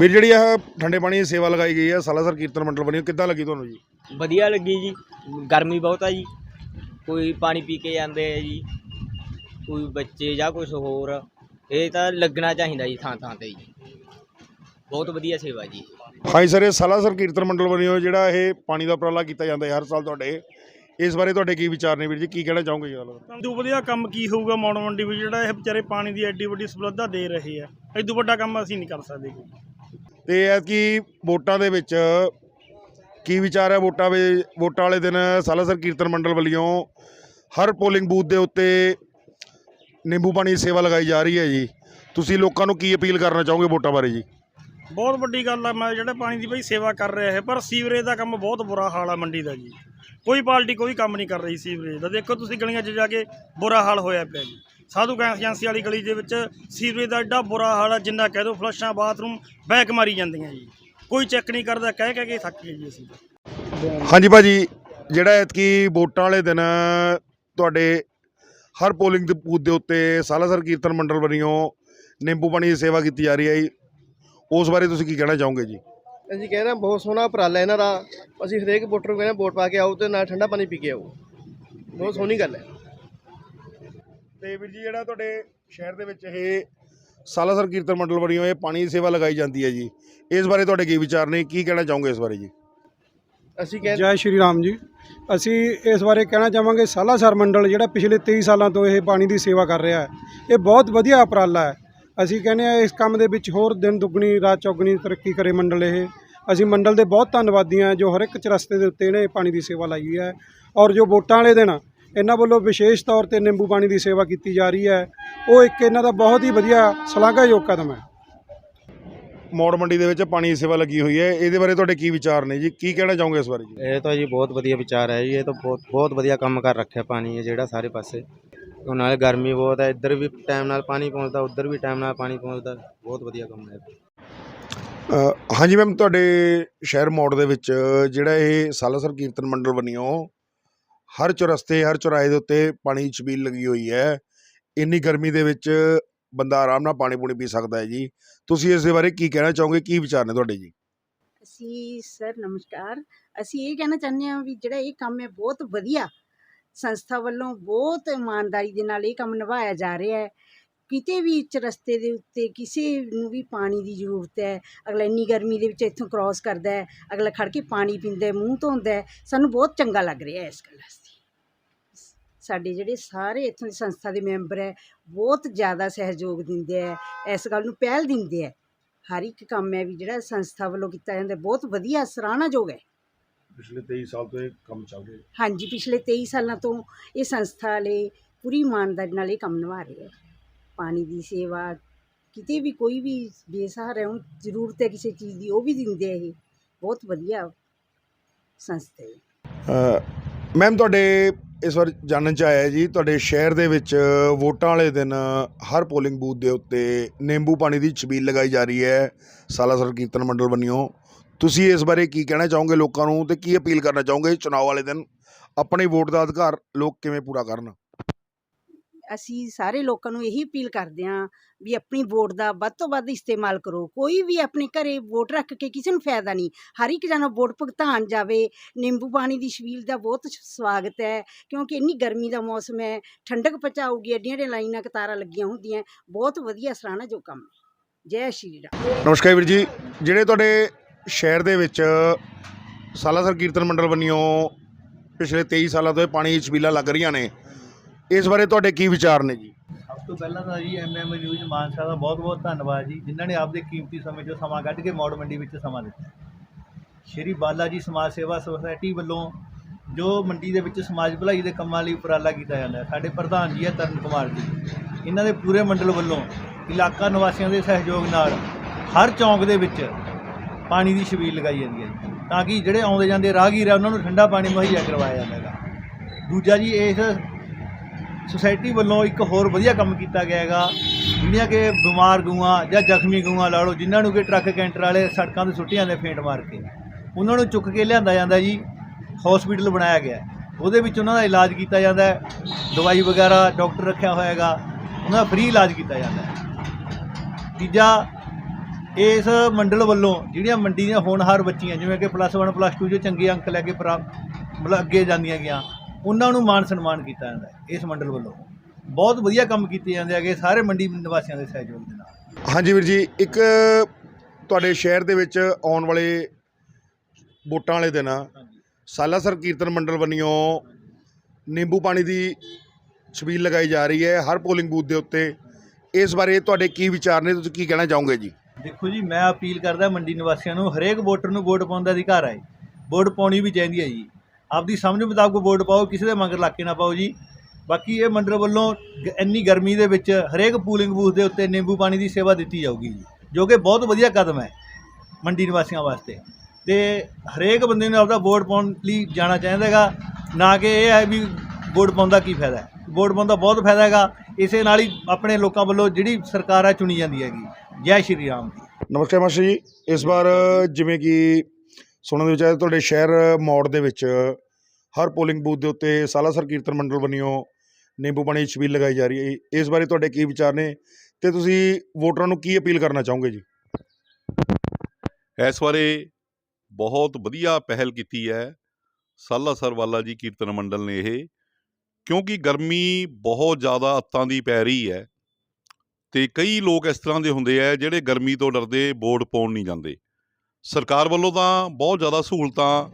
ਵੀਰ ਜਿਹੜੀ ਇਹ ਠੰਡੇ ਪਾਣੀ ਦੀ ਸੇਵਾ ਲਗਾਈ ਗਈ ਹੈ ਸਾਲਾਸਰ ਕੀਰਤਨ ਮੰਡਲ ਬਣੀ ਕਿੱਦਾਂ ਲੱਗੀ ਤੁਹਾਨੂੰ ਜੀ? ਵਧੀਆ ਲੱਗੀ ਜੀ ਗਰਮੀ ਬਹੁਤ ਆ ਜੀ ਕੋਈ ਪਾਣੀ ਪੀ ਕੇ ਜਾਂਦੇ ਆ ਜੀ ਕੋਈ ਬੱਚੇ ਜਾਂ ਕੁਝ ਹੋਰ ਇਹ ਤਾਂ ਲੱਗਣਾ ਚਾਹੀਦਾ ਜੀ ਥਾਂ ਥਾਂ ਤੇ ਜੀ। ਬਹੁਤ ਵਧੀਆ ਸੇਵਾ ਜੀ। ਹਾਂਜੀ ਸਰ ਇਹ ਸਾਲਾਸਰ ਕੀਰਤਨ ਮੰਡਲ ਬਣੀ ਹੋਈ ਜਿਹੜਾ ਇਹ ਪਾਣੀ ਦਾ ਉਪਰਾਲਾ ਕੀਤਾ ਜਾਂਦਾ ਹੈ ਹਰ ਸਾਲ ਤੁਹਾਡੇ ਇਸ ਬਾਰੇ ਤੁਹਾਡੇ ਕੀ ਵਿਚਾਰ ਨੇ ਵੀਰ ਜੀ ਕੀ ਕਹਿਣਾ ਚਾਹੋਗੇ ਜੀ ਗੱਲ ਇਦੋਂ ਵਧੀਆ ਕੰਮ ਕੀ ਹੋਊਗਾ ਮੌੜ ਮੰਡੀ ਵਿੱਚ ਜਿਹੜਾ ਇਹ ਵਿਚਾਰੇ ਪਾਣੀ ਦੀ ਐਡੀ ਵੱਡੀ ਸੁਵਿਧਾ ਦੇ ਰਹੇ ਆ ਇਦੋਂ ਵੱਡਾ ਕੰਮ ਅਸੀਂ ਨਹੀਂ ਕਰ ਸਕਦੇ। ਕੋਈ ਤੇ ਇਹ ਕੀ ਵੋਟਾਂ ਦੇ ਵਿੱਚ ਕੀ ਵਿਚਾਰ ਹੈ? ਵੋਟਾਂ ਵੇ, ਵੋਟਾਂ ਵਾਲੇ ਦਿਨ ਸਾਲਾਸਰ ਕੀਰਤਨ ਮੰਡਲ ਵੱਲੋਂ ਹਰ ਪੋਲਿੰਗ ਬੂਥ ਦੇ ਉੱਤੇ ਨਿੰਬੂ ਪਾਣੀ ਦੀ ਸੇਵਾ ਲਗਾਈ ਜਾ ਰਹੀ ਹੈ ਜੀ। ਤੁਸੀਂ ਲੋਕਾਂ ਨੂੰ ਕੀ ਅਪੀਲ ਕਰਨਾ ਚਾਹੋਗੇ ਵੋਟਾਂ ਬਾਰੇ ਜੀ? ਬਹੁਤ ਵੱਡੀ ਗੱਲ ਆ, ਮੈਂ ਜਿਹੜਾ ਪਾਣੀ ਦੀ ਬਈ ਸੇਵਾ ਕਰ ਰਿਹਾ ਹੈ ਪਰ ਸੀਵਰੇਜ ਦਾ ਕੰਮ ਬਹੁਤ ਬੁਰਾ ਹਾਲ ਆ ਮੰਡੀ ਦਾ ਜੀ। ਕੋਈ ਪਾਰਟੀ ਕੋਈ ਕੰਮ ਨਹੀਂ ਕਰ ਰਹੀ ਸੀਵਰੇਜ ਦਾ। ਦੇਖੋ ਤੁਸੀਂ ਗਲੀਆਂ 'ਚ ਜਾ ਕੇ ਬੁਰਾ ਹਾਲ ਹੋਇਆ ਪਿਆ ਜੀ। ਸਾਧੂ ਗੈਸ ਏਜੰਸੀ ਵਾਲੀ ਗਲੀ ਦੇ ਵਿੱਚ ਸੀਵਰੇਜ ਦਾ ਐਡਾ ਬੁਰਾ ਹਾਲ ਆ ਜਿੰਨਾ ਕਹਿ ਦੋ ਫਲਸ਼ਾਂ ਬਾਥਰੂਮ ਬੈਕ ਮਾਰੀ ਜਾਂਦੀਆਂ ਜੀ। ਕੋਈ ਚੈੱਕ ਨਹੀਂ ਕਰਦਾ ਕਹਿ ਕਹਿ ਕੇ ਥੱਕ ਗਏ ਜੀ ਅਸੀਂ। ਹਾਂਜੀ ਭਾਜੀ ਜਿਹੜਾ ਐਤਕੀ ਵੋਟਾਂ ਵਾਲੇ ਦਿਨ ਤੁਹਾਡੇ ਹਰ ਪੋਲਿੰਗ ਦੇ ਬੂਥ ਦੇ ਉੱਤੇ ਸਾਲਾਸਰ ਕੀਰਤਨ ਮੰਡਲ ਵੱਲੋਂ ਨਿੰਬੂ ਪਾਣੀ ਦੀ ਸੇਵਾ ਕੀਤੀ ਜਾ ਰਹੀ ਹੈ ਜੀ। ਉਸ ਬਾਰੇ ਤੁਸੀਂ ਕੀ ਕਹਿਣਾ ਚਾਹੋਗੇ ਜੀ? ਅਸੀਂ ਕਹਿ ਰਹੇ ਹਾਂ ਬਹੁਤ ਸੋਹਣਾ ਉਪਰਾਲਾ ਇਹਨਾਂ ਦਾ। ਅਸੀਂ ਹਰੇਕ ਵੋਟਰ ਨੂੰ ਕਹਿੰਦੇ ਹਾਂ ਵੋਟ ਪਾ ਕੇ ਆਓ ਤੇ ਨਾਲ ਠੰਡਾ ਪਾਣੀ ਪੀ ਕੇ ਆਓ। ਬਹੁਤ ਸੋਹਣੀ ਗੱਲ ਹੈ। ਤੇ ਵੀਰ ਜੀ ਜਿਹੜਾ ਤੁਹਾਡੇ ਸ਼ਹਿਰ ਦੇ ਵਿੱਚ ਇਹ ਸਾਲਾਸਰ ਕੀਰਤਨ ਮੰਡਲ ਵੱਲੋਂ ਇਹ ਪਾਣੀ ਦੀ ਸੇਵਾ ਲਗਾਈ ਜਾਂਦੀ ਹੈ ਜੀ ਇਸ ਬਾਰੇ ਤੁਹਾਡੇ ਕੀ ਵਿਚਾਰ ਨੇ? ਕੀ ਕਹਿਣਾ ਚਾਹੋਗੇ ਇਸ ਬਾਰੇ ਜੀ? ਅਸੀਂ ਕਹਿੰਦੇ ਜੈ ਸ਼੍ਰੀ ਰਾਮ ਜੀ। ਅਸੀਂ ਇਸ ਬਾਰੇ ਕਹਿਣਾ ਚਾਹਾਂਗੇ ਸਾਲਾਸਰ ਮੰਡਲ ਜਿਹੜਾ ਪਿਛਲੇ 23 ਸਾਲਾਂ ਤੋਂ ਇਹ ਪਾਣੀ ਦੀ ਸੇਵਾ ਕਰ ਰਿਹਾ ਹੈ ਇਹ ਬਹੁਤ ਵਧੀਆ ਉਪਰਾਲਾ ਹੈ। ਅਸੀਂ ਕਹਿੰਦੇ ਆ ਇਸ ਕੰਮ ਦੇ ਵਿੱਚ ਹੋਰ ਦਿਨ ਦੁੱਗਣੀ ਰਾਤ ਚੌਗਣੀ ਤਰੱਕੀ ਕਰੇ ਮੰਡਲ ਇਹ। ਅਸੀਂ ਮੰਡਲ ਦੇ ਬਹੁਤ ਧੰਨਵਾਦੀ ਹਾਂ ਜੋ ਹਰ ਇੱਕ ਚਰਸਤੇ ਦੇ ਉੱਤੇ ਇਹਨੇ ਪਾਣੀ ਦੀ ਸੇਵਾ ਲਾਈ ਹੈ। ਔਰ ਜੋ ਵੋਟਾਂ ਵਾਲੇ ਦਿਨ ਇਹਨਾਂ ਵੱਲੋਂ ਵਿਸ਼ੇਸ਼ ਤੌਰ ਤੇ ਨਿੰਬੂ ਪਾਣੀ ਦੀ ਸੇਵਾ ਕੀਤੀ ਜਾ ਰਹੀ ਹੈ। ਉਹ ਇੱਕ ਇਹਨਾਂ ਦਾ ਬਹੁਤ ਹੀ ਵਧੀਆ ਸ਼ਲਾਘਾਯੋਗ ਕਦਮ ਹੈ। ਮੌੜ ਮੰਡੀ ਦੇ ਵਿੱਚ ਪਾਣੀ ਦੀ ਸੇਵਾ ਲੱਗੀ ਹੋਈ ਹੈ। ਇਹਦੇ ਬਾਰੇ ਤੁਹਾਡੇ ਕੀ ਵਿਚਾਰ ਨੇ ਜੀ? ਕੀ ਕਹਿਣਾ ਚਾਹੋਗੇ ਇਸ ਬਾਰੇ ਜੀ? ਇਹ ਤਾਂ ਜੀ ਬਹੁਤ ਵਧੀਆ ਵਿਚਾਰ ਹੈ ਜੀ। ਇਹ ਤਾਂ ਬਹੁਤ ਬਹੁਤ ਵਧੀਆ ਕੰਮ ਕਰ ਰੱਖਿਆ ਪਾਣੀ ਹੈ ਜਿਹੜਾ ਸਾਰੇ ਪਾਸੇ। ਉਹ ਨਾਲੇ ਗਰਮੀ ਬਹੁਤ ਹੈ। ਇੱਧਰ ਵੀ ਟਾਈਮ ਨਾਲ ਪਾਣੀ ਪਹੁੰਚਦਾ ਉੱਧਰ ਵੀ ਟਾਈਮ ਨਾਲ ਪਾਣੀ ਪਹੁੰਚਦਾ। ਬਹੁਤ ਵਧੀਆ ਕੰਮ ਹੈ ਹਾਂਜੀ ਮੈਮ ਤੁਹਾਡੇ ਸ਼ਹਿਰ ਮੋੜ ਦੇ ਵਿੱਚ ਜਿਹੜਾ ਇਹ ਸਾਲਾਸਰ ਕੀਰਤਨ ਮੰਡਲ ਬਣਿਓ ਹਰ ਚੁਰਸਤੇ ਹਰ ਚੁਰਾਹੇ ਦੇ ਉੱਤੇ ਪਾਣੀ ਦੀ ਛਬੀਲ ਲੱਗੀ ਹੋਈ ਹੈ। ਇੰਨੀ ਗਰਮੀ ਦੇ ਵਿੱਚ ਬੰਦਾ ਆਰਾਮ ਨਾਲ ਪਾਣੀ ਪੂਣੀ ਪੀ ਸਕਦਾ ਹੈ ਜੀ। ਤੁਸੀਂ ਇਸ ਦੇ ਬਾਰੇ ਕੀ ਕਹਿਣਾ ਚਾਹੋਗੇ? ਕੀ ਵਿਚਾਰ ਨੇ ਤੁਹਾਡੇ ਜੀ? ਅਸੀਂ ਸਰ ਨਮਸਕਾਰ। ਅਸੀਂ ਇਹ ਕਹਿਣਾ ਚਾਹੁੰਦੇ ਹਾਂ ਵੀ ਜਿਹੜਾ ਇਹ ਕੰਮ ਹੈ ਬਹੁਤ ਵਧੀਆ। ਸੰਸਥਾ ਵੱਲੋਂ ਬਹੁਤ ਇਮਾਨਦਾਰੀ ਦੇ ਨਾਲ ਇਹ ਕੰਮ ਨਿਭਾਇਆ ਜਾ ਰਿਹਾ ਹੈ। ਕਿਤੇ ਵੀ ਚ ਰਸਤੇ ਦੇ ਉੱਤੇ ਕਿਸੇ ਨੂੰ ਵੀ ਪਾਣੀ ਦੀ ਜ਼ਰੂਰਤ ਹੈ ਅਗਲਾ ਇੰਨੀ ਗਰਮੀ ਦੇ ਵਿੱਚ ਇੱਥੋਂ ਕ੍ਰਾਸ ਕਰਦਾ ਹੈ ਅਗਲਾ ਖੜ ਕੇ ਪਾਣੀ ਪੀਂਦਾ ਮੂੰਹ ਧੋਂਦਾ ਸਾਨੂੰ ਬਹੁਤ ਚੰਗਾ ਲੱਗ ਰਿਹਾ ਇਸ ਗੱਲ ਵਾਸਤੇ। ਸਾਡੇ ਜਿਹੜੇ ਸਾਰੇ ਇੱਥੋਂ ਦੀ ਸੰਸਥਾ ਦੇ ਮੈਂਬਰ ਹੈ ਬਹੁਤ ਜ਼ਿਆਦਾ ਸਹਿਯੋਗ ਦਿੰਦੇ ਹੈ ਇਸ ਗੱਲ ਨੂੰ ਪਹਿਲ ਦਿੰਦੇ ਹੈ। ਹਰ ਇੱਕ ਕੰਮ ਹੈ ਵੀ ਜਿਹੜਾ ਸੰਸਥਾ ਵੱਲੋਂ ਕੀਤਾ ਜਾਂਦਾ ਬਹੁਤ ਵਧੀਆ ਸਰਾਹਨਾਯੋਗ ਹੈ। ਪਿਛਲੇ 23 ਸਾਲ ਤੋਂ ਇਹ ਕੰਮ ਚੱਲ ਰਿਹਾ ਹਾਂਜੀ ਪਿਛਲੇ 23 ਸਾਲਾਂ ਤੋਂ ਇਹ ਸੰਸਥਾ ਵਾਲੇ ਪੂਰੀ ਇਮਾਨਦਾਰੀ ਨਾਲ ਇਹ ਕੰਮ ਨਿਭਾ ਰਹੇ ਹੈ। ਪਾਣੀ ਦੀ ਸੇਵਾ, ਕਿਤੇ ਵੀ ਕੋਈ ਵੀ ਬੇਸਹਾਰਾ ਹੈ ਜ਼ਰੂਰਤ ਹੈ ਕਿਸੇ ਚੀਜ਼ ਦੀ, ਉਹ ਵੀ ਦਿੰਦੇ ਆ ਇਹ। ਬਹੁਤ ਵਧੀਆ ਸੰਸਥਾ ਹੈ। ਮੈਮ, ਤੁਹਾਡੇ ਇਸ ਵਾਰ ਜਾਣਨ ਚ ਆਇਆ ਜੀ, ਤੁਹਾਡੇ ਸ਼ਹਿਰ ਦੇ ਵਿੱਚ ਵੋਟਾਂ ਵਾਲੇ ਦਿਨ ਹਰ ਪੋਲਿੰਗ ਬੂਥ ਦੇ ਉੱਤੇ ਨਿੰਬੂ ਪਾਣੀ ਦੀ ਛਬੀਲ ਲਗਾਈ ਜਾ ਰਹੀ ਹੈ ਸਾਲਾਸਰ ਕੀਰਤਨ ਮੰਡਲ ਵੱਲੋਂ ਤੁਸੀਂ ਇਸ ਬਾਰੇ ਕੀ ਕਹਿਣਾ ਚਾਹੋਗੇ ਲੋਕਾਂ ਨੂੰ ਤੇ ਕੀ ਅਪੀਲ ਕਰਨਾ ਚਾਹੋਗੇ ਚੁਣਾਵ ਵਾਲੇ ਦਿਨ? ਆਪਣੇ ਵੋਟ ਦਾ ਅਧਿਕਾਰ ਲੋਕ ਕਿਵੇਂ ਪੂਰਾ ਕਰਨ? ਅਸੀਂ ਸਾਰੇ ਲੋਕਾਂ ਨੂੰ ਇਹੀ ਅਪੀਲ ਕਰਦੇ ਹਾਂ ਵੀ ਆਪਣੀ ਵੋਟ ਦਾ ਵੱਧ ਤੋਂ ਵੱਧ ਇਸਤੇਮਾਲ ਕਰੋ। ਕੋਈ ਵੀ ਆਪਣੇ ਘਰੇ ਵੋਟ ਰੱਖ ਕੇ ਕਿਸੇ ਨੂੰ ਫਾਇਦਾ ਨਹੀਂ। ਹਰ ਇੱਕ ਜਣਾ ਵੋਟ ਭੁਗਤਾਨ ਜਾਵੇ। ਨਿੰਬੂ ਪਾਣੀ ਦੀ ਛਬੀਲ ਦਾ ਬਹੁਤ ਸਵਾਗਤ ਹੈ ਕਿਉਂਕਿ ਇੰਨੀ ਗਰਮੀ ਦਾ ਮੌਸਮ ਹੈ। ਠੰਡਕ ਪਹੁੰਚਾਊਗੀ, ਐਡੀਆਂ ਐਡੀਆਂ ਲਾਈਨਾਂ ਕਤਾਰਾਂ ਲੱਗੀਆਂ ਹੁੰਦੀਆਂ। ਬਹੁਤ ਵਧੀਆ ਸਰਾਹਨਾ ਜੋ ਕੰਮ ਜੈ ਸ਼੍ਰੀ ਰਾਮ। ਨਮਸਕਾਰ ਵੀਰ ਜੀ। ਜਿਹੜੇ ਤੁਹਾਡੇ ਸ਼ਹਿਰ ਦੇ ਵਿੱਚ ਸਾਲਾਸਰ ਕੀਰਤਨ ਮੰਡਲ ਵੱਲੋਂ ਪਿਛਲੇ 23 ਸਾਲਾਂ ਤੋਂ ਇਹ ਪਾਣੀ ਦੀ ਛਬੀਲਾਂ ਲੱਗ ਰਹੀਆਂ ਨੇ ਇਸ ਬਾਰੇ ਤੁਹਾਡੇ ਕੀ ਵਿਚਾਰ ਨੇ ਜੀ? ਸਭ ਤੋਂ ਪਹਿਲਾਂ ਤਾਂ ਜੀ ਐਮਐਮ ਨਿਊਜ਼ ਮਾਨਸਾ ਦਾ ਬਹੁਤ-ਬਹੁਤ ਧੰਨਵਾਦ ਜੀ, ਜਿਨ੍ਹਾਂ ਨੇ ਆਪਦੇ ਕੀਮਤੀ ਸਮੇਂ 'ਚੋਂ ਸਮਾਂ ਕੱਢ ਕੇ ਮੌੜ ਮੰਡੀ ਵਿੱਚ ਸਮਾਂ ਦਿੱਤਾ। ਸ਼੍ਰੀ ਬਾਲਾ ਜੀ ਸਮਾਜ ਸੇਵਾ ਸੁਸਾਇਟੀ ਵੱਲੋਂ ਜੋ ਮੰਡੀ ਦੇ ਵਿੱਚ ਸਮਾਜ ਭਲਾਈ ਦੇ ਕੰਮਾਂ ਲਈ ਉਪਰਾਲਾ ਕੀਤਾ ਜਾਂਦਾ ਹੈ, ਸਾਡੇ ਪ੍ਰਧਾਨ ਜੀ ਹੈ ਤਰਨ ਕੁਮਾਰ ਜੀ। ਇਹਨਾਂ ਦੇ ਪੂਰੇ ਮੰਡਲ ਵੱਲੋਂ ਇਲਾਕਾ ਨਿਵਾਸੀਆਂ ਦੇ ਸਹਿਯੋਗ ਨਾਲ ਹਰ ਚੌਂਕ ਦੇ ਵਿੱਚ ਪਾਣੀ ਦੀ ਛਬੀਲ ਲਗਾਈ ਜਾਂਦੀ ਹੈ ਤਾਂ ਕਿ ਜਿਹੜੇ ਆਉਂਦੇ ਜਾਂਦੇ ਰਾਹਗੀਰ ਆ, ਉਹਨਾਂ ਨੂੰ ਠੰਡਾ ਪਾਣੀ ਮੁਹੱਈਆ ਕਰਵਾਇਆ ਜਾਂਦਾ ਹੈਗਾ ਦੂਜਾ ਜੀ, ਇਸ ਸੁਸਾਇਟੀ ਵੱਲੋਂ ਇੱਕ ਹੋਰ ਵਧੀਆ ਕੰਮ ਕੀਤਾ ਗਿਆ ਹੈਗਾ। ਜਿਹੜੀਆਂ ਕਿ ਬਿਮਾਰ ਗਊਆਂ ਜਾਂ ਜ਼ਖਮੀ ਗਊਆਂ ਲਾ ਲਓ, ਜਿਨ੍ਹਾਂ ਨੂੰ ਕਿ ਟਰੱਕ ਕੈਂਟਰ ਵਾਲੇ ਸੜਕਾਂ 'ਤੇ ਸੁੱਟੀਆਂ ਨੇ ਫੇਂਟ ਮਾਰ ਕੇ। ਉਹਨਾਂ ਨੂੰ ਚੁੱਕ ਕੇ ਲਿਆਂਦਾ ਜਾਂਦਾ ਜੀ ਹਸਪੀਟਲ ਬਣਾਇਆ ਗਿਆ। ਉਹਦੇ ਵਿੱਚ ਉਹਨਾਂ ਦਾ ਇਲਾਜ ਕੀਤਾ ਜਾਂਦਾ ਹੈ। ਦਵਾਈ ਵਗੈਰਾ ਡਾਕਟਰ ਰੱਖਿਆ ਹੋਇਆ ਹੈਗਾ। ਉਹਨਾਂ ਦਾ ਫ੍ਰੀ ਇਲਾਜ ਕੀਤਾ ਜਾਂਦਾ ਹੈ। ਤੀਜਾ, ਇਸ ਮੰਡਲ ਵੱਲੋਂ ਜਿਹੜੀਆਂ ਮੰਡੀ ਦੀਆਂ ਹੋਣਹਾਰ ਬੱਚੀਆਂ, ਜਿਵੇਂ ਕਿ ਪਲੱਸ 1 ਪਲੱਸ 2 'ਚ ਚੰਗੇ ਅੰਕ ਲੈ ਕੇ ਪ੍ਰਾ ਮਤਲਬ ਅੱਗੇ ਜਾਂਦੀਆਂ ਗਿਆ ਉਹਨਾਂ ਨੂੰ ਮਾਣ ਸਨਮਾਨ ਕੀਤਾ ਜਾਂਦਾ ਹੈ ਇਸ ਮੰਡਲ ਵੱਲੋਂ। ਬਹੁਤ ਵਧੀਆ ਕੰਮ ਕੀਤੇ ਜਾਂਦੇ ਹੈਗੇ ਸਾਰੇ ਮੰਡੀ ਨਿਵਾਸੀਆਂ ਦੇ ਸਹਿਯੋਗ ਦੇ ਨਾਲ। ਹਾਂਜੀ ਵੀਰ ਜੀ ਇੱਕ ਤੁਹਾਡੇ ਸ਼ਹਿਰ ਦੇ ਵਿੱਚ ਆਉਣ ਵਾਲੇ ਵੋਟਾਂ ਵਾਲੇ ਦਿਨ ਸਾਲਾਸਰ ਕੀਰਤਨ ਮੰਡਲ ਵੱਲੋਂ ਨਿੰਬੂ ਪਾਣੀ ਦੀ ਛਬੀਲ ਲਗਾਈ ਜਾ ਰਹੀ ਹੈ ਹਰ ਪੋਲਿੰਗ ਬੂਥ ਦੇ ਉੱਤੇ। ਇਸ ਬਾਰੇ ਤੁਹਾਡੇ ਕੀ ਵਿਚਾਰ ਨੇ ਤੁਸੀਂ ਕੀ ਕਹਿਣਾ ਚਾਹੋਗੇ ਜੀ? ਦੇਖੋ ਜੀ ਮੈਂ ਅਪੀਲ ਕਰਦਾ ਮੰਡੀ ਨਿਵਾਸੀਆਂ ਨੂੰ ਹਰੇਕ ਵੋਟਰ ਨੂੰ ਵੋਟ ਪਾਉਣ ਦਾ ਅਧਿਕਾਰ ਹੈ ਵੋਟ ਪਾਉਣੀ ਵੀ ਚਾਹੀਦੀ ਹੈ ਜੀ। ਆਪਦੀ ਸਮਝ ਮੁਤਾਬਕ ਵੋਟ ਪਾਓ, ਕਿਸੇ ਦੇ ਮਗਰ ਲੱਗ ਕੇ ਨਾ ਪਾਓ ਜੀ। ਬਾਕੀ ਇਹ ਮੰਡਲ ਵੱਲੋਂ ਗ- ਇੰਨੀ ਗਰਮੀ ਦੇ ਵਿੱਚ ਹਰੇਕ ਪੂਲਿੰਗ ਬੂਥ ਦੇ ਉੱਤੇ ਨਿੰਬੂ ਪਾਣੀ ਦੀ ਸੇਵਾ ਦਿੱਤੀ ਜਾਊਗੀ ਜੀ, ਜੋ ਕਿ ਬਹੁਤ ਵਧੀਆ ਕਦਮ ਹੈ ਮੰਡੀ ਨਿਵਾਸੀਆਂ ਵਾਸਤੇ। ਤੇ ਹਰੇਕ ਬੰਦੇ ਨੂੰ ਆਪਦਾ ਵੋਟ ਪਾਉਣ ਲਈ ਜਾਣਾ ਚਾਹੀਦਾ ਹੈਗਾ, ਨਾ ਕਿ ਇਹ ਹੈ ਵੀ ਵੋਟ ਪਾਉਣ ਦਾ ਕੀ ਫਾਇਦਾ ਹੈ। ਵੋਟ ਪਾਉਣ ਦਾ ਬਹੁਤ ਫਾਇਦਾ ਹੈਗਾ, ਇਸੇ ਨਾਲ ਹੀ ਆਪਣੇ ਲੋਕਾਂ ਵੱਲੋਂ ਜਿਹੜੀ ਸਰਕਾਰ ਹੈ ਚੁਣੀ ਜਾਂਦੀ ਹੈਗੀ। ਜੈ ਸ਼੍ਰੀ ਰਾਮ ਜੀ। ਨਮਸਕਾਰ ਮਾਸਟਰ ਜੀ, ਇਸ ਵਾਰ ਜਿਵੇਂ ਕਿ ਸੁਣਨ ਦੇ ਵਿੱਚ ਆਇਆ ਤੁਹਾਡੇ ਸ਼ਹਿਰ ਮੋੜ ਦੇ ਵਿੱਚ, ਹਰ ਪੋਲਿੰਗ ਬੂਥ ਦੇ ਉੱਤੇ ਸਾਲਾਸਰ ਕੀਰਤਨ ਮੰਡਲ ਵੱਲੋਂ ਨਿੰਬੂ ਪਾਣੀ ਛਬੀਲ ਲਗਾਈ ਜਾ ਰਹੀ ਹੈ। ਇਸ ਬਾਰੇ ਤੁਹਾਡੇ ਕੀ ਵਿਚਾਰ ਨੇ ਤੇ ਤੁਸੀਂ ਵੋਟਰਾਂ ਨੂੰ ਕੀ ਅਪੀਲ ਕਰਨਾ ਚਾਹੋਗੇ ਜੀ? ਇਸ ਬਾਰੇ ਬਹੁਤ ਵਧੀਆ ਪਹਿਲ ਕੀਤੀ ਹੈ। ਸਾਲਾਸਰ ਵਾਲਾ ਜੀ ਕੀਰਤਨ ਮੰਡਲ ਨੇ ਇਹ, ਕਿਉਂਕਿ ਗਰਮੀ ਬਹੁਤ ਜ਼ਿਆਦਾ ਅੱਤਾਂ ਦੀ ਪੈ ਰਹੀ ਹੈ ਤੇ ਕਈ ਲੋਕ ਇਸ ਤਰ੍ਹਾਂ ਦੇ ਹੁੰਦੇ ਆ ਜਿਹੜੇ ਗਰਮੀ ਤੋਂ ਡਰਦੇ ਵੋਟ ਪਾਉਣ ਨਹੀਂ ਜਾਂਦੇ। ਸਰਕਾਰ ਵੱਲੋਂ ਤਾਂ ਬਹੁਤ ਜ਼ਿਆਦਾ ਸਹੂਲਤਾਂ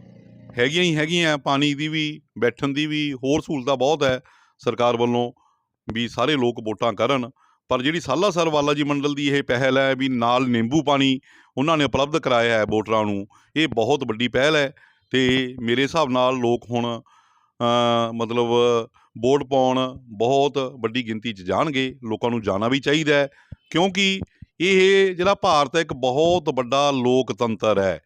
ਹੈਗੀਆਂ ਹੀ ਹੈਗੀਆਂ ਪਾਣੀ ਦੀ ਵੀ, ਬੈਠਣ ਦੀ ਵੀ, ਹੋਰ ਸਹੂਲਤਾਂ ਬਹੁਤ ਹੈ ਸਰਕਾਰ ਵੱਲੋਂ ਵੀ ਸਾਰੇ ਲੋਕ ਵੋਟਾਂ ਕਰਨ। ਪਰ ਜਿਹੜੀ ਸਾਲਾਸਰ ਵਾਲਾ ਜੀ ਮੰਡਲ ਦੀ ਇਹ ਪਹਿਲ ਹੈ ਵੀ ਨਾਲ ਨਿੰਬੂ ਪਾਣੀ ਉਹਨਾਂ ਨੇ ਉਪਲਬਧ ਕਰਾਇਆ ਹੈ ਵੋਟਰਾਂ ਨੂੰ, ਇਹ ਬਹੁਤ ਵੱਡੀ ਪਹਿਲ ਹੈ ਤੇ ਮੇਰੇ ਹਿਸਾਬ ਨਾਲ ਲੋਕ ਹੁਣ ਮਤਲਬ ਵੋਟ ਪਾਉਣ ਬਹੁਤ ਵੱਡੀ ਗਿਣਤੀ 'ਚ ਜਾਣਗੇ, ਲੋਕਾਂ ਨੂੰ ਜਾਣਾ ਵੀ ਚਾਹੀਦਾ ਹੈ ਕਿਉਂਕਿ ਇਹ ਜਿਹੜਾ ਭਾਰਤ ਇੱਕ ਬਹੁਤ ਵੱਡਾ ਲੋਕਤੰਤਰ ਹੈ।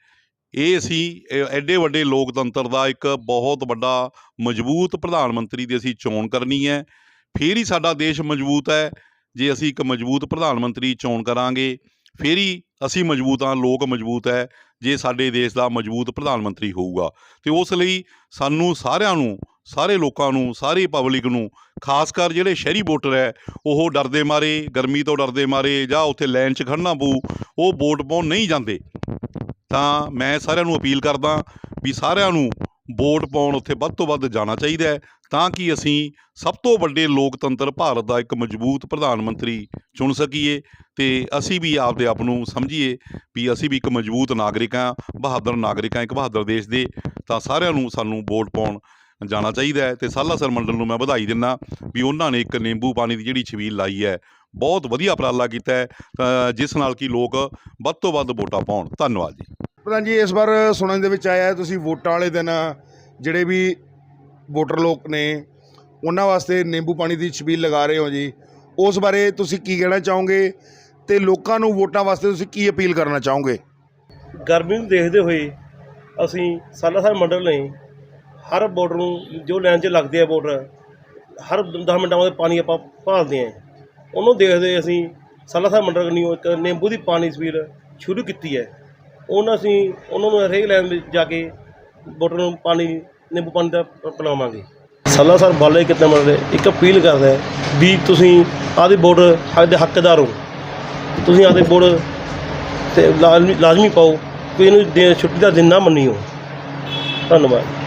ਇਹ ਅਸੀਂ ਐਡੇ ਵੱਡੇ ਲੋਕਤੰਤਰ ਦਾ ਇੱਕ ਬਹੁਤ ਵੱਡਾ ਮਜ਼ਬੂਤ ਪ੍ਰਧਾਨ ਮੰਤਰੀ ਦੀ ਅਸੀਂ ਚੋਣ ਕਰਨੀ ਹੈ। ਫੇਰ ਹੀ ਸਾਡਾ ਦੇਸ਼ ਮਜ਼ਬੂਤ ਹੈ। ਜੇ ਅਸੀਂ ਇੱਕ ਮਜ਼ਬੂਤ ਪ੍ਰਧਾਨ ਮੰਤਰੀ ਚੋਣ ਕਰਾਂਗੇ, ਫੇਰ ਹੀ ਅਸੀਂ ਮਜ਼ਬੂਤ ਹਾਂ, ਲੋਕ ਮਜ਼ਬੂਤ ਹੈ। ਜੇ ਸਾਡੇ ਦੇਸ਼ ਦਾ ਮਜ਼ਬੂਤ ਪ੍ਰਧਾਨ ਮੰਤਰੀ ਹੋਊਗਾ। ਤੇ ਉਸ ਲਈ ਸਾਨੂੰ ਸਾਰਿਆਂ ਨੂੰ ਸਾਰੇ ਲੋਕਾਂ ਨੂੰ, ਸਾਰੀ ਪਬਲਿਕ ਨੂੰ, ਖਾਸ ਕਰ ਜਿਹੜੇ ਸ਼ਹਿਰੀ ਵੋਟਰ ਹੈ, ਉਹ ਡਰਦੇ ਮਾਰੇ, ਗਰਮੀ ਤੋਂ ਡਰਦੇ ਮਾਰੇ ਜਾਂ ਉੱਥੇ ਲਾਈਨ 'ਚ ਖੜਨਾ ਪਊ, ਉਹ ਵੋਟ ਪਾਉਣ ਨਹੀਂ ਜਾਂਦੇ। ਤਾਂ ਮੈਂ ਸਾਰਿਆਂ ਨੂੰ ਅਪੀਲ ਕਰਦਾ ਵੀ ਸਾਰਿਆਂ ਨੂੰ ਵੋਟ ਪਾਉਣ ਉੱਥੇ ਵੱਧ ਤੋਂ ਵੱਧ ਜਾਣਾ ਚਾਹੀਦਾ ਹੈ, ਤਾਂ ਕਿ ਅਸੀਂ ਸਭ ਤੋਂ ਵੱਡੇ ਲੋਕਤੰਤਰ ਭਾਰਤ ਦਾ ਇੱਕ ਮਜ਼ਬੂਤ ਪ੍ਰਧਾਨ ਮੰਤਰੀ ਚੁਣ ਸਕੀਏ ਤੇ ਅਸੀਂ ਵੀ ਆਪਦੇ ਆਪ ਨੂੰ ਸਮਝੀਏ ਵੀ ਅਸੀਂ ਵੀ ਇੱਕ ਮਜ਼ਬੂਤ ਨਾਗਰਿਕ ਹਾਂ, ਬਹਾਦਰ ਨਾਗਰਿਕ ਹਾਂ, ਇੱਕ ਬਹਾਦਰ ਦੇਸ਼ ਦੇ, ਤਾਂ ਸਾਰਿਆਂ ਨੂੰ ਸਾਨੂੰ ਵੋਟ ਪਾਉਣ ਜਾਣਾ ਚਾਹੀਦਾ ਹੈ ਤੇ ਸਾਲਾਸਰ ਮੰਡਲ ਨੂੰ ਮੈਂ ਵਧਾਈ ਦਿੰਦਾ ਵੀ ਉਹਨਾਂ ਨੇ ਇੱਕ ਨਿੰਬੂ ਪਾਣੀ ਦੀ ਜਿਹੜੀ ਛਬੀਲ ਲਾਈ ਹੈ ਬਹੁਤ ਵਧੀਆ ਉਪਰਾਲਾ ਕੀਤਾ ਹੈ ਜਿਸ ਨਾਲ ਕਿ ਲੋਕ ਵੱਧ ਤੋਂ ਵੱਧ ਵੋਟਾਂ ਪਾਉਣ। ਧੰਨਵਾਦ ਜੀ। ਪ੍ਰਧਾਨ ਜੀ ਇਸ ਵਾਰ ਸੁਣਨ ਦੇ ਵਿੱਚ ਆਇਆ ਤੁਸੀਂ ਵੋਟਾਂ ਵਾਲੇ ਦਿਨ ਜਿਹੜੇ ਵੀ ਵੋਟਰ ਲੋਕ ਨੇ ਉਹਨਾਂ ਵਾਸਤੇ ਨਿੰਬੂ ਪਾਣੀ ਦੀ ਛਬੀਲ ਲਗਾ ਰਹੇ ਹੋ ਜੀ। ਉਸ ਬਾਰੇ ਤੁਸੀਂ ਕੀ ਕਹਿਣਾ ਚਾਹੋਗੇ ਤੇ ਲੋਕਾਂ ਨੂੰ ਵੋਟਾਂ ਵਾਸਤੇ ਤੁਸੀਂ ਕੀ ਅਪੀਲ ਕਰਨਾ ਚਾਹੋਗੇ? ਗਰਮੀ ਨੂੰ ਦੇਖਦੇ ਹੋਏ ਅਸੀਂ ਸਾਲਾਸਰ ਮੰਡਲ ਨੇ ਹਰ ਵੋਟਰ ਨੂੰ ਜੋ ਲਾਈਨ 'ਚ ਲੱਗਦੇ ਆ ਵੋਟਰ ਹਰ 10 ਮਿੰਟਾਂ ਬਾਅਦ ਪਾਣੀ ਆਪਾਂ ਭਾਲਦੇ ਆ ਉਹਨੂੰ ਦੇਖਦੇ ਅਸੀਂ ਸਾਲਾਸਰ ਮੰਡਲ ਨੇ ਇੱਕ ਨਿੰਬੂ ਦੀ ਪਾਣੀ ਸਵੀਰ ਸ਼ੁਰੂ ਕੀਤੀ ਹੈ। ਉਹਨਾਂ ਅਸੀਂ ਉਹਨਾਂ ਨੂੰ ਹਰੇਕ ਲਾਈਨ ਵਿੱਚ ਜਾ ਕੇ ਵੋਟਰ ਨੂੰ ਪਾਣੀ, ਨਿੰਬੂ ਪਾਣੀ ਦਾ ਪਿਲਾਵਾਂਗੇ ਪਿਲਾਵਾਂਗੇ ਸਾਲਾਸਰ ਬਾਲੇ ਕਿਤੇ ਮੰਡਲ ਇੱਕ ਅਪੀਲ ਕਰਦਾ ਹੈ ਵੀ ਤੁਸੀਂ ਆਦੇ ਵੋਟ ਦੇ ਹੱਕਦਾਰ ਹੋ। ਤੁਸੀਂ ਆਦੇ ਵੋਟ ਤੇ ਲਾਜ਼ਮੀ ਲਾਜ਼ਮੀ ਪਾਓ, ਕੋਈ ਇਹਨੂੰ ਛੁੱਟੀ ਦਾ ਦਿਨ ਨਾ ਮੰਨਿਓ। ਧੰਨਵਾਦ।